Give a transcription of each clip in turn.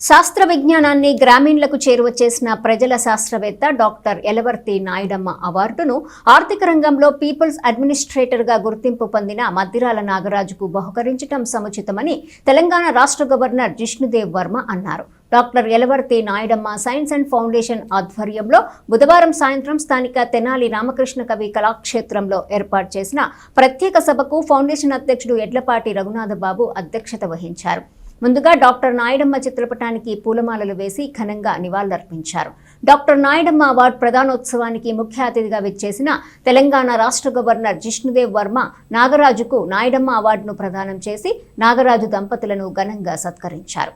శాస్త్ర విజ్ఞానాన్ని గ్రామీణులకు చేరువ చేసిన ప్రజల శాస్త్రవేత్త డాక్టర్ ఎలవర్తి నాయుడమ్మ అవార్డును ఆర్థిక రంగంలో పీపుల్స్ అడ్మినిస్ట్రేటర్గా గుర్తింపు పొందిన మద్దిరాల నాగరాజుకు బహుకరించడం సముచితమని తెలంగాణ రాష్ట్ర గవర్నర్ జిష్ణుదేవ్ వర్మ అన్నారు. Doctor Elavarthi Nayudamma science and foundation ఆధ్వర్యంలో బుధవారం సాయంత్రం స్థానిక తెనాలి రామకృష్ణ కవి కళాక్షేత్రంలో ఏర్పాటు చేసిన ప్రత్యేక సభకు ఫౌండేషన్ అధ్యక్షుడు ఎడ్లపాటి రఘునాథబాబు అధ్యక్షత వహించారు. ముందుగా డాక్టర్ నాయుడమ్మ చిత్రపటానికి పూలమాలలు వేసి ఘనంగా నివాళులర్పించారు. డాక్టర్ నాయుడమ్మ అవార్డు ప్రధానోత్సవానికి ముఖ్య అతిథిగా విచ్చేసిన తెలంగాణ రాష్ట్ర గవర్నర్ జిష్ణుదేవ్ వర్మ నాగరాజుకు నాయుడమ్మ అవార్డును ప్రదానం చేసి నాగరాజు దంపతులను ఘనంగా సత్కరించారు.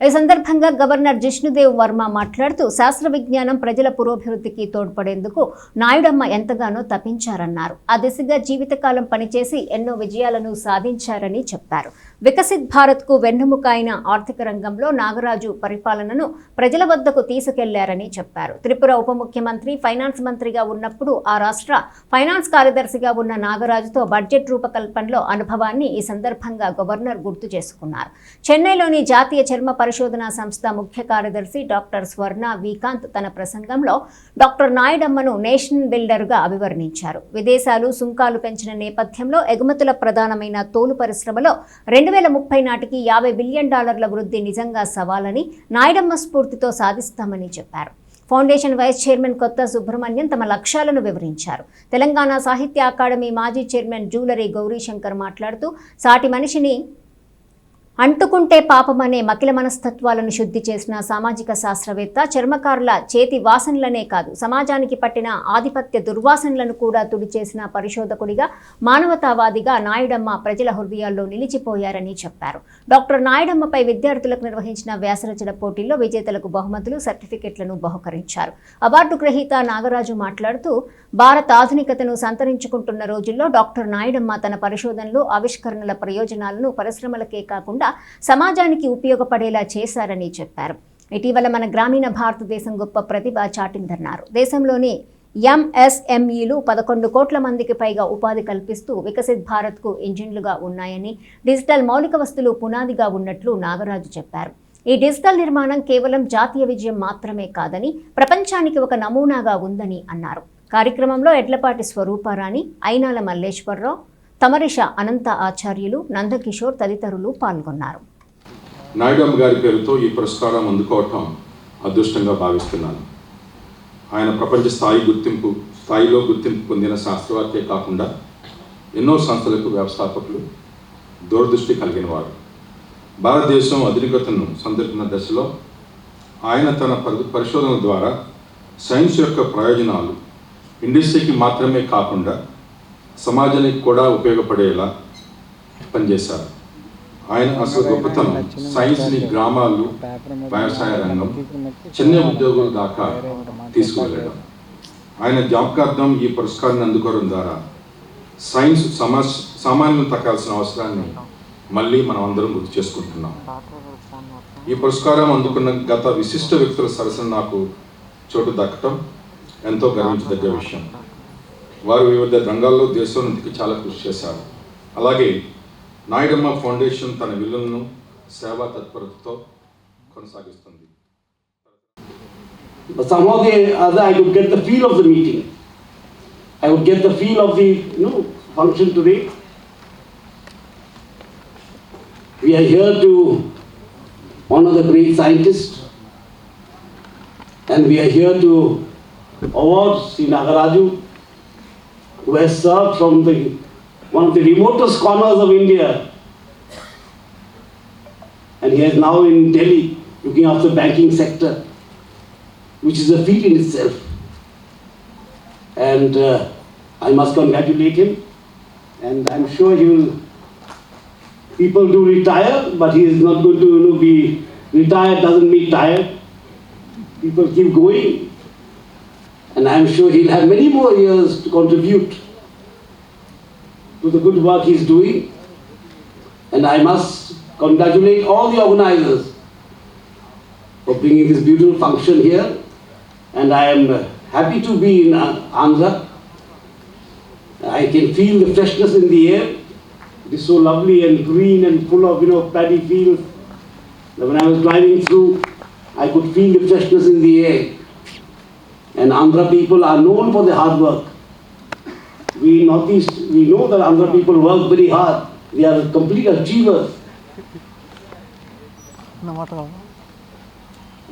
ఈ సందర్భంగా గవర్నర్ జిష్ణుదేవ్ వర్మ మాట్లాడుతూ శాస్త్ర విజ్ఞానం ప్రజల పురోభివృద్ధికి తోడ్పడేందుకు నాయుడమ్మ ఎంతగానో తపించారన్నారు. ఆ దిశగా జీవితకాలం పనిచేసి ఎన్నో విజయాలను సాధించారని చెప్పారు. వికసిత్ భారత్కు వెన్నుముక అయిన ఆర్థిక రంగంలో నాగరాజు పరిపాలనను ప్రజల వద్దకు తీసుకెళ్ళారని చెప్పారు. త్రిపుర ఉప ముఖ్యమంత్రి ఫైనాన్స్ మంత్రిగా ఉన్నప్పుడు ఆ రాష్ట్ర ఫైనాన్స్ కార్యదర్శిగా ఉన్న నాగరాజుతో బడ్జెట్ రూపకల్పనలో అనుభవాన్ని ఈ సందర్భంగా గవర్నర్ గుర్తు చేసుకున్నారు. చెన్నైలోని జాతీయ చర్మ పరిశోధనా సంస్థ ముఖ్య కార్యదర్శి డాక్టర్ స్వర్ణ వికాంత్ తన ప్రసంగంలో డాక్టర్ నాయుడమ్మను నేషనల్ బిల్డర్గా అభివర్ణించారు. విదేశాలు సుంకాలు పెంచిన నేపథ్యంలో ఎగుమతుల ప్రధానమైన తోలు పరిశ్రమలో రెండు వేల ముప్పై నాటికి యాభై బిలియన్ డాలర్ల వృద్ధి నిజంగా సవాలని నాయుడమ్మ స్ఫూర్తితో సాధిస్తామని చెప్పారు. ఫౌండేషన్ వైస్ చైర్మన్ కొత్త సుబ్రహ్మణ్యం తమ లక్ష్యాలను వివరించారు. తెలంగాణ సాహిత్య అకాడమీ మాజీ చైర్మన్ జూలరి గౌరీశంకర్ మాట్లాడుతూ సాటి మనిషిని అంటుకుంటే పాపమనే మకిల మనస్తత్వాలను శుద్ధి చేసిన సామాజిక శాస్త్రవేత్త చర్మకారుల చేతి వాసనలనే కాదు సమాజానికి పట్టిన ఆధిపత్య దుర్వాసనలను కూడా తుడిచేసిన పరిశోధకుడిగా మానవతావాదిగా నాయుడమ్మ ప్రజల హృదయాల్లో నిలిచిపోయారని చెప్పారు. డాక్టర్ నాయుడమ్మపై విద్యార్థులకు నిర్వహించిన వ్యాసరచన పోటీల్లో విజేతలకు బహుమతులు సర్టిఫికెట్లను బహుకరించారు. అవార్డు గ్రహీత నాగరాజు మాట్లాడుతూ భారత ఆధునికతను సంతరించుకుంటున్న రోజుల్లో డాక్టర్ నాయుడమ్మ తన పరిశోధనలు ఆవిష్కరణల ప్రయోజనాలను పరిశ్రమలకే కాకుండా సమాజానికి ఉపయోగపడేలా చేశారని చెప్పారు. ఇటీవల మన గ్రామీణ భారతదేశం గొప్ప ప్రతిభ చాటిందన్నారు. దేశంలోని ఎంఎస్ఎంఈలు పదకొండు కోట్ల మందికి పైగా ఉపాధి కల్పిస్తూ వికసిత్ భారత్కు ఇంజిన్లుగా ఉన్నాయని డిజిటల్ మౌలిక వస్తువులు పునాదిగా ఉన్నట్లు నాగరాజు చెప్పారు. ఈ డిజిటల్ నిర్మాణం కేవలం జాతీయ విజయం మాత్రమే కాదని ప్రపంచానికి ఒక నమూనాగా ఉందని అన్నారు. కార్యక్రమంలో ఎడ్లపాటి స్వరూపారాణి అయినాల మల్లేశ్వరరావు తమరిష అనంత ఆచార్యులు నందకిషోర్ తదితరులు పాల్గొన్నారు. నాయుడమ్మ గారి పేరుతో ఈ పురస్కారం అందుకోవటం అదృష్టంగా భావిస్తున్నాను. ఆయన ప్రపంచ స్థాయి గుర్తింపు స్థాయిలో గుర్తింపు పొందిన శాస్త్రవేత్తే కాకుండా ఎన్నో సంస్థలకు వ్యవస్థాపకులు దూరదృష్టి కలిగిన వారు. భారతదేశం అధునికతను సందర్పిన దశలో ఆయన తన పరి- పరిశోధనల ద్వారా సైన్స్ యొక్క ప్రయోజనాలు ఇండస్ట్రీకి మాత్రమే కాకుండా సమాజానికి కూడా ఉపయోగపడేలా పనిచేశారు. ఆయన అసలు గొప్పతనం సైన్స్ని గ్రామాలు వ్యవసాయ రంగం చిన్న ఉద్యోగుల దాకా తీసుకువెళ్ళడం. ఆయన జ్ఞాపకార్థం ఈ పురస్కారాన్ని అందుకోవడం ద్వారా సైన్స్ సమస్ సామాన్యం తగ్గాల్సిన అవసరాన్ని మళ్ళీ మనం అందరం గుర్తు చేసుకుంటున్నాం. ఈ పురస్కారం అందుకున్న గత విశిష్ట వ్యక్తుల సరసన నాకు చోటు దక్కటం ఎంతో గర్వించదగ్గ విషయం. వారు వివిధ రంగాల్లో దేశోన్నతికి చాలా కృషి చేశారు అలాగే నాయుడమ్మ ఫౌండేషన్ తన విలువలను సేవా తత్పరతతో కొనసాగిస్తుంది But somehow the other I could get the feel of the meeting. I would get the feel of the you know, function today. We are here to honor the great scientist and we are here to award Sri Nagaraju who has served from the one of the remotest corners of India and he is now in Delhi looking after the banking sector which is a feat in itself. And uh, I must congratulate him. And I'm sure he will. People do retire, but he is not going to you know, be retired. Doesn't mean tired. People keep going, and I'm sure he'll have many more years to contribute to the good work he's doing. And I must congratulate all the organizers for bringing this beautiful function here. And I am happy to be in Andhra. I can feel the freshness in the air. It is so lovely and green and full of you know paddy fields. when I was driving through, I could feel the freshness in the air. And Andhra people are known for their hard work. We Northeast, we know that Andhra people work very hard. They are complete achievers.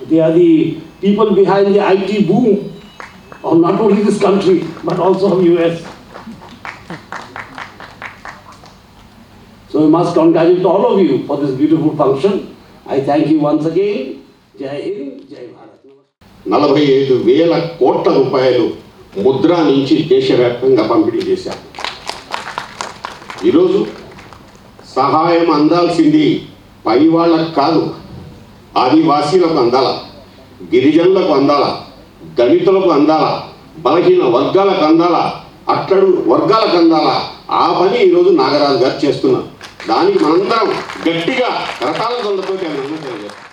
They are the people behind the IT boom of not only this country but also of US. So we must congratulate all of you for this beautiful function. I thank you once again. Jai Hind, Jai Bharat. నలభై ఐదు వేల కోట్ల రూపాయలు ముద్ర నుంచి దేశవ్యాప్తంగా పంపిణీ చేశారు. ఈరోజు సహాయం అందాల్సింది పై వాళ్ళకు కాదు ఆదివాసీలకు అందాల గిరిజనులకు అందాల దళితులకు అందాల బలహీన వర్గాలకు అందాల అట్టడు వర్గాలకు అందాల ఆ పని ఈరోజు నాగరాజు గారు చేస్తున్నారు. దానికి మనందరం గట్టిగా రకాల కరతాళ తెలియజేస్తాం